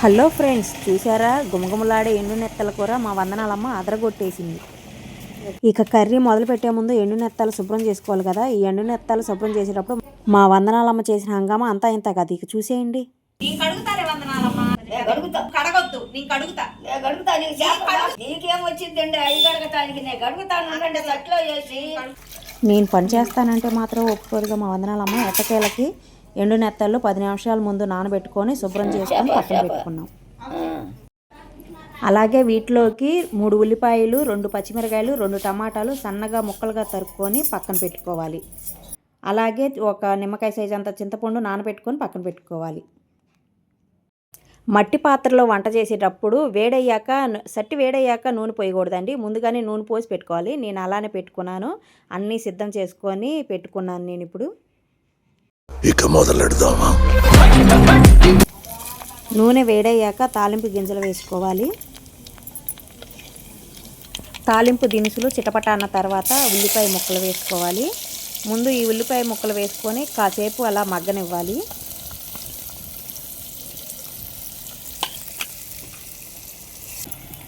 Hello friends చూసారా గుమగుమలాడే ఎండు నెత్తల కూర మా వందనాలమ్మ అదరగొట్టేసింది. ఇక కర్రీ మొదలు పెట్టే ముందు ఎండు నెత్తలు శుభ్రం చేసుకోవాలి కదా. ఈ ఎండు నెత్తలు శుభ్రం చేసేటప్పుడు మా వందనాలమ్మ చేసిన హంగామా అంతా ఇంత కదా. ఇక చూసేయండి. నీకు అడుగుతారే వందనాలమ్మా. అడుగుతా. కడగొద్దు నీకు అడుగుతా. నేను పని చేస్తానంటే మాత్రం ఒప్పుకోదుగా మా వందనాలమ్మ. ఎట్టకేలకి ఎండు నెత్తళ్ళు పది నిమిషాల ముందు నానబెట్టుకొని శుభ్రం చేసుకొని పక్కన పెట్టుకున్నాం. అలాగే వీటిలోకి మూడు ఉల్లిపాయలు రెండు పచ్చిమిరకాయలు రెండు టమాటాలు సన్నగా ముక్కలుగా తరుక్కొని పక్కన పెట్టుకోవాలి. అలాగే ఒక నిమ్మకాయ సైజ్ అంత చింతపండు నానబెట్టుకొని పక్కన పెట్టుకోవాలి. మట్టి పాత్రలో వంట చేసేటప్పుడు వేడయ్యాక సట్టి వేడయ్యాక నూనె పోయకూడదండి. ముందుగానే నూనె పోసి పెట్టుకోవాలి. నేను అలానే పెట్టుకున్నాను. అన్నీ సిద్ధం చేసుకొని పెట్టుకున్నాను నేను ఇప్పుడు. ఇక మొదలెడదామా? నూనె వేడయ్యాక తాలింపు గింజలు వేసుకోవాలి. తాలింపు దినుసులు చిటపట అన్న తర్వాత ఉల్లిపాయ ముక్కలు వేసుకోవాలి. ముందు ఈ ఉల్లిపాయ ముక్కలు వేసుకొని కాసేపు అలా మగ్గనివ్వాలి.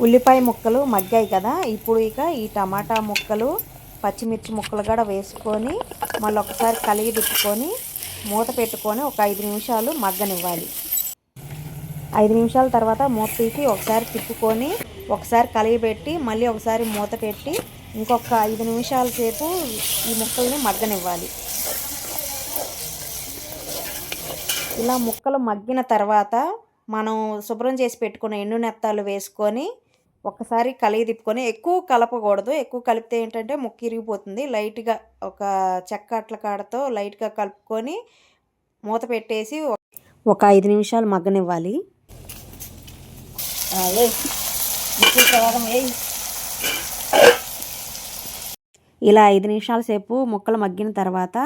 ఉల్లిపాయ ముక్కలు మగ్గాయి కదా ఇప్పుడు ఇక ఈ టమాటా ముక్కలు పచ్చిమిర్చి ముక్కలు కూడా వేసుకొని మళ్ళీ ఒకసారి కలిగి తిప్పుకొని మూత పెట్టుకొని ఒక ఐదు నిమిషాలు మగ్గనివ్వాలి. ఐదు నిమిషాల తర్వాత మూత తీసి ఒకసారి తిప్పుకొని ఒకసారి కలిగిపెట్టి మళ్ళీ ఒకసారి మూత పెట్టి ఇంకొక ఐదు నిమిషాల సేపు ఈ ముక్కల్ని మగ్గనివ్వాలి. ఇలా ముక్కలు మగ్గిన తర్వాత మనం శుభ్రం చేసి పెట్టుకున్న ఎండు నెత్తాలు వేసుకొని ఒకసారి కలిగి తిప్పుకొని ఎక్కువ కలపకూడదు. ఎక్కువ కలిపితే ఏంటంటే ముక్కు ఇరిగిపోతుంది. లైట్గా ఒక చెక్క అట్ల కాడతో లైట్గా కలుపుకొని మూత పెట్టేసి ఒక ఐదు నిమిషాలు మగ్గనివ్వాలి. ఆ, ఇలా ఐదు నిమిషాల సేపు ముక్కలు మగ్గిన తర్వాత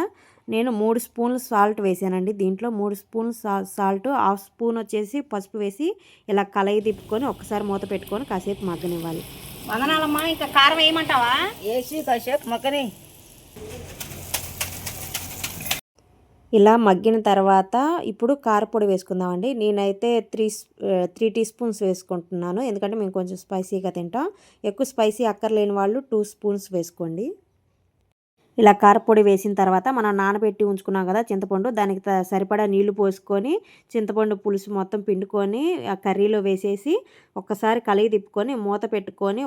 నేను మూడు స్పూన్లు సాల్ట్ వేసానండి. దీంట్లో మూడు స్పూన్లు సా సాల్ట్ హాఫ్ స్పూన్ వచ్చేసి పసుపు వేసి ఇలా కలయి తిప్పుకొని ఒకసారి మూత పెట్టుకొని కాసేపు మగ్గనివ్వాలి. వందనాలమ్మా ఇంకా కారం వేయమంటావా? వేసి కాసేపు మక్కని ఇలా మగ్గిన తర్వాత ఇప్పుడు కారపొడి వేసుకుందామండి. నేనైతే త్రీ త్రీ టీ స్పూన్స్ వేసుకుంటున్నాను. ఎందుకంటే మేము కొంచెం స్పైసీగా తింటాం. ఎక్కువ స్పైసీ అక్కర్లేని వాళ్ళు టూ స్పూన్స్ వేసుకోండి. ఇలా కారపొడి వేసిన తర్వాత మనం నానబెట్టి ఉంచుకున్నాం కదా చింతపండు దానికి త- సరిపడా నీళ్ళు పోసుకొని చింతపండు పులుసు మొత్తం పిండుకొని ఆ కర్రీలో వేసేసి ఒక్కసారి కలిగి తిప్పుకొని మూత పెట్టుకొని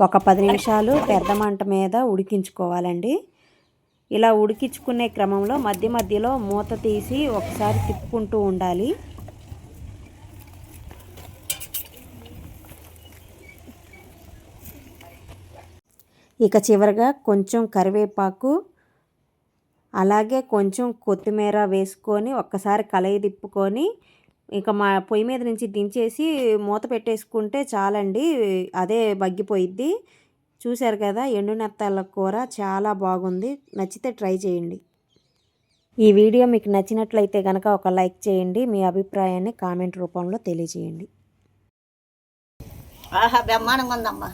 ఒక పది నిమిషాలు పెద్ద మంట మీద ఉడికించుకోవాలండి. ఇలా ఉడికించుకునే క్రమంలో మధ్య మధ్యలో మూత తీసి ఒకసారి తిప్పుకుంటూ ఉండాలి. ఇక చివరగా కొంచెం కరివేపాకు అలాగే కొంచెం కొత్తిమీర వేసుకొని ఒక్కసారి కలయి తిప్పుకొని ఇక మా పొయ్యి మీద నుంచి దించేసి మూత పెట్టేసుకుంటే చాలండి అదే బగ్గిపోయిద్ది చూశారు కదా ఎండునెత్తాల కూర చాలా బాగుంది నచ్చితే ట్రై చేయండి. ఈ వీడియో మీకు నచ్చినట్లయితే కనుక ఒక లైక్ చేయండి మీ అభిప్రాయాన్ని కామెంట్ రూపంలో తెలియజేయండి. ఆహా బ్రహ్మాండంగా ఉందమ్మా.